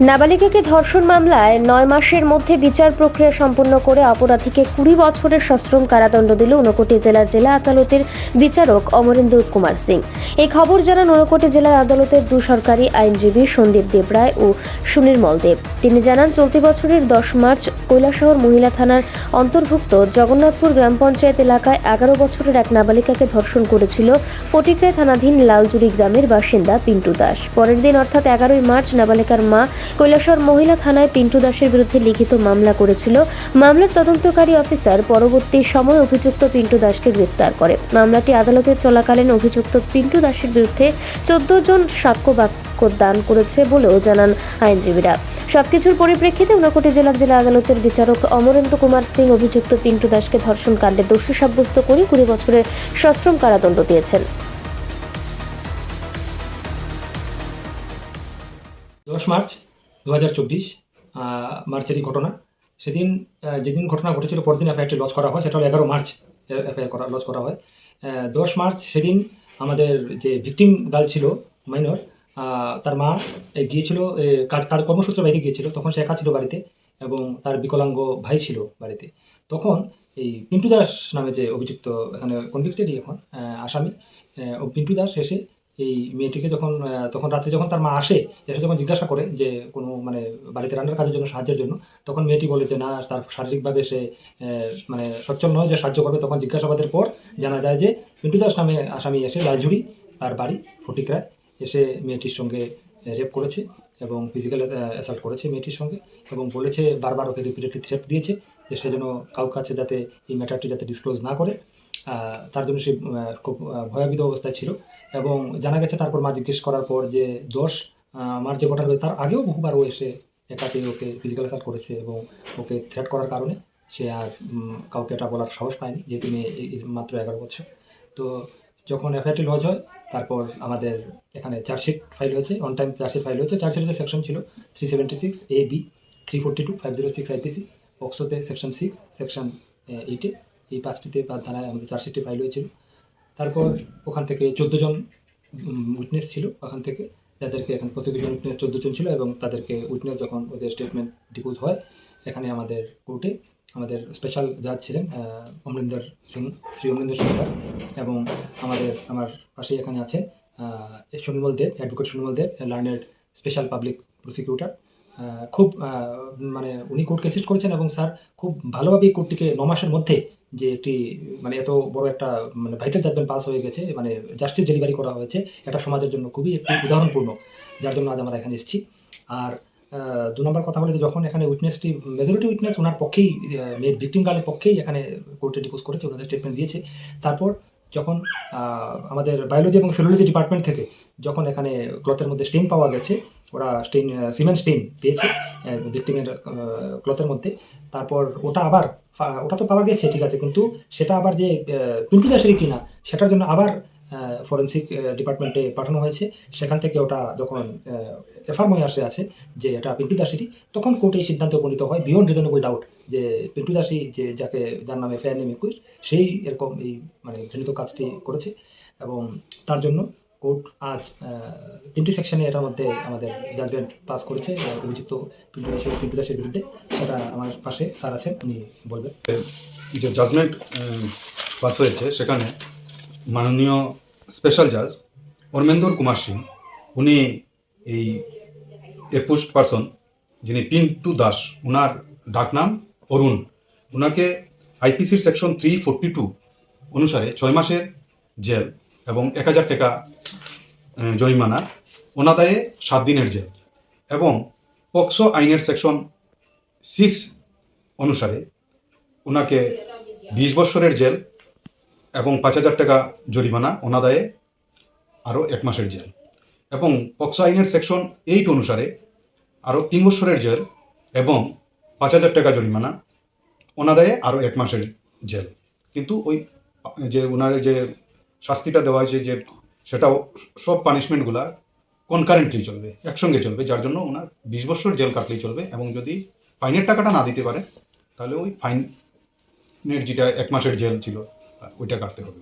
নাবালিকাকে ধর্ষণ মামলায় নয় মাসের মধ্যে বিচার প্রক্রিয়া সম্পন্ন করে অপরাধীকে কুড়ি বছরের সশ্রম কারাদণ্ড দিল ঊনকোটি জেলা জেলা আদালতের বিচারক অমরেন্দ্র কুমার সিং। এই খবর জানান ঊনকোটি জেলা আদালতের দু সরকারি আইনজীবী সন্দীপ দেবরায় ও সুনির্মল দেব। তিনি জানান, চলতি বছরের দশ মার্চ কৈলাসহর মহিলা থানার অন্তর্ভুক্ত জগন্নাথপুর গ্রাম পঞ্চায়েত এলাকায় এগারো বছরের এক নাবালিকাকে ধর্ষণ করেছিল ফটিকরায় থানাধীন লালজুড়ি গ্রামের বাসিন্দা পিন্টু দাস। পরের দিন অর্থাৎ এগারোই মার্চ নাবালিকার মা কৈলাসহর মহিলা থানায় পিন্টু দাসের বিরুদ্ধে লিখিত মামলা করেছিল। মামলার তদন্তকারী অফিসার পরবর্তী সময় অভিযুক্ত পিন্টু দাসকে গ্রেফতার করে। মামলাটি আদালতে চলাকালীন অভিযুক্ত পিন্টু দাসের বিরুদ্ধে চোদ্দ জন সাক্ষ্য বাক্য দান করেছে বলেও জানান আইনজীবীরা। সবকিছুর পরিপ্রেক্ষিতে ঊনকোটি জেলা জেলা আদালতের বিচারক অমরেন্দ্র কুমার সিং অভিযুক্ত পিন্টু দাসকে ধর্ষণ কাণ্ডে দোষী সাব্যস্ত করে কুড়ি বছরের সশ্রম কারাদণ্ড দিয়েছেন। দশ মার্চ দু হাজার চব্বিশ মার্চেরই ঘটনা। সেদিন যেদিন ঘটনা ঘটেছিল, পরদিন এফআইআরটি লঞ্চ করা হয়, সেটা হলো এগারো মার্চ এফআইআর করা লঞ্চ করা হয়। দশ মার্চ সেদিন আমাদের যে ভিকটিম গার্ল ছিল মাইনর তার মা গিয়েছিল কাজ কাজ কর্মসূত্রে বাইরে গিয়েছিল, তখন সে একা ছিল বাড়িতে এবং তার বিকলাঙ্গ ভাই ছিল বাড়িতে। তখন এই পিন্টু দাস নামে যে অভিযুক্ত, এখানে কনভিক্টেডই এখন আসামি ও পিন্টু দাস এসে এই মেয়েটিকে যখন তখন রাত্রে যখন তার মা আসে, এসে যখন জিজ্ঞাসা করে যে কোনো মানে বাড়িতে রান্নার কাজের জন্য, সাহায্যের জন্য, তখন মেয়েটি বলে যে না, তার শারীরিকভাবে সে মানে সচ্ছল নয় যে সাহায্য করবে। তখন জিজ্ঞাসাবাদের পর জানা যায় যে পিন্টু দাস নামে আসামি এসে লালঝুড়ি তার বাড়ি ফটিকরায়, এসে মেয়েটির সঙ্গে রেপ করেছে এবং ফিজিক্যাল অ্যাসাল্ট করেছে মেয়েটির সঙ্গে এবং বলেছে বারবার ওকে রিপিটেডলি থ্রেট দিয়েছে। যে সে যেন কাউর কাছে যাতে এই ম্যাটারটি যাতে ডিসক্লোজ না করে তার জন্য সে খুব ভয়াবিত অবস্থায় ছিল। এবং জানা গেছে তারপর মা জিজ্ঞেস করার পর যে দশ মার যে ঘটনা তার আগেও বহুবার ও এসে একাতে ওকে ফিজিক্যাল অ্যাসাল্ট করেছে এবং ওকে থ্রেট করার কারণে সে আর কাউকে এটা বলার সাহস পায়নি, যেহেতু মেয়ে মাত্র এগারো বছর। তো যখন এফআইআরটি লজ হয়, তারপর আমাদের এখানে চার্জশিট ফাইল হয়েছে অন টাইম চার্জশিট ফাইল হয়েছে। চার্জশিটের সেকশন ছিল three seventy six A B three forty two five zero six IPC অক্সোতে section six section এইটে এই পাঁচটিতে বা ধারায় আমাদের চার্জশিটটি ফাইল হয়েছিল। তারপর ওখান থেকে চোদ্দ জন উইটনেস ছিল ওখান থেকে। যাদেরকে এখন প্রসিকিউশন উইটনেস চোদ্দ জন ছিল এবং তাদেরকে উইটনেস যখন ওদের স্টেটমেন্ট ডিপোজ হয় এখানে আমাদের কোর্টে আমাদের স্পেশাল জাজ ছিলেন অমরিন্দর সিং শ্রী অমরিন্দর সিং স্যার এবং আমাদের আমার পাশেই এখানে আছেন আহ, Sunirmal Deb advocate Sunirmal Deb learned special public prosecutor খুব মানে উনি কোর্টকে অ্যাসিস্ট করেছেন এবং স্যার খুব ভালোভাবে কোর্টটিকে ন মাসের মধ্যে যে একটি মানে এত বড় একটা মানে ভাইটাল জাজমেন্ট পাস হয়ে গেছে মানে জাস্টিস ডেলিভারি করা হয়েছে, এটা সমাজের জন্য খুবই একটি উদাহরণপূর্ণ, যার জন্য আজ আমরা এখানে এসেছি। আর দু নম্বর কথা হলো যে যখন এখানে উইটনেসটি মেজরিটি উইটনেস ওনার পক্ষেই মেয়ের ভিকটিম গার্লের পক্ষেই এখানে কোর্টে ডিপোজ করেছে, ওনাদের স্টেটমেন্ট দিয়েছে। তারপর যখন আমাদের বায়োলজি এবং সেলুলজি ডিপার্টমেন্ট থেকে যখন এখানে ক্লথের মধ্যে স্টেন পাওয়া গেছে ওরা স্টেন সিমেন্ট স্টেন পেয়েছে ভিক্টিমের ক্লথের মধ্যে। তারপর ওটা আবার ওটা তো পাওয়া গেছে, ঠিক আছে, কিন্তু সেটা আবার যে পিন্টু দাসেরই কিনা, সেটার জন্য আবার ফরেন্সিক ডিপার্টমেন্টে পাঠানো হয়েছে। সেখান থেকে ওটা যখন এফআরম হয়ে আসে আছে যে এটা পিন্টু দাসেরই, তখন কোর্টে এই সিদ্ধান্ত উপনীত হয় বিয়ন্ড রিজনেবল ডাউট যে পিন্টু দাসী যে যাকে, যার নামে ফেয়ার নেম সেই এরকম এই মানে ঘৃণিত কাজটি করেছে। এবং তার জন্য কোর্ট আজ তিনটি সেকশনে এটার মধ্যে আমাদের জাজমেন্ট পাস করেছে অভিযুক্ত পিন্টু দাসের পিন্টু দাসের বিরুদ্ধে। সেটা আমার পাশে স্যার আছেন, উনি বলবেন। যে জাজমেন্ট পাস হয়েছে, সেখানে মাননীয় স্পেশাল জাজ অরমেন্দর কুমার সিং, উনি এই একুশ পার্সন যিনি পিন্টু দাস ওনার ডাকনাম অরুণ। ওনাকে আইপিসির সেকশন থ্রি ফোরটি টু অনুসারে ছয় মাসের জেল এবং এক হাজার টাকা জরিমানা। অনাদায়ে সাত দিনের জেল। এবং পক্সো আইনের সেকশন সিক্স অনুসারে ওনাকে বিশ বছরের জেল এবং পাঁচ হাজার টাকা জরিমানা অনাদায়ে আরও এক মাসের জেল। এবং পক্সো আইনের সেকশন এইট অনুসারে আরও তিন বছরের জেল এবং পাঁচ হাজার টাকা জরিমানা অনাদায়ে আরও এক মাসের জেল। কিন্তু ওই, যে ওনার যে শাস্তিটা দেওয়া হয়েছে যে সেটাও সব পানিশমেন্টগুলা কনকারেন্টলি চলবে, একসঙ্গে চলবে, যার জন্য ওনার বিশ বছর জেল কাটলেই চলবে। এবং যদি ফাইনের টাকাটা না দিতে পারে, তাহলে ওই ফাইনের যেটা এক মাসের জেল ছিল, ওইটা কাটতে হবে।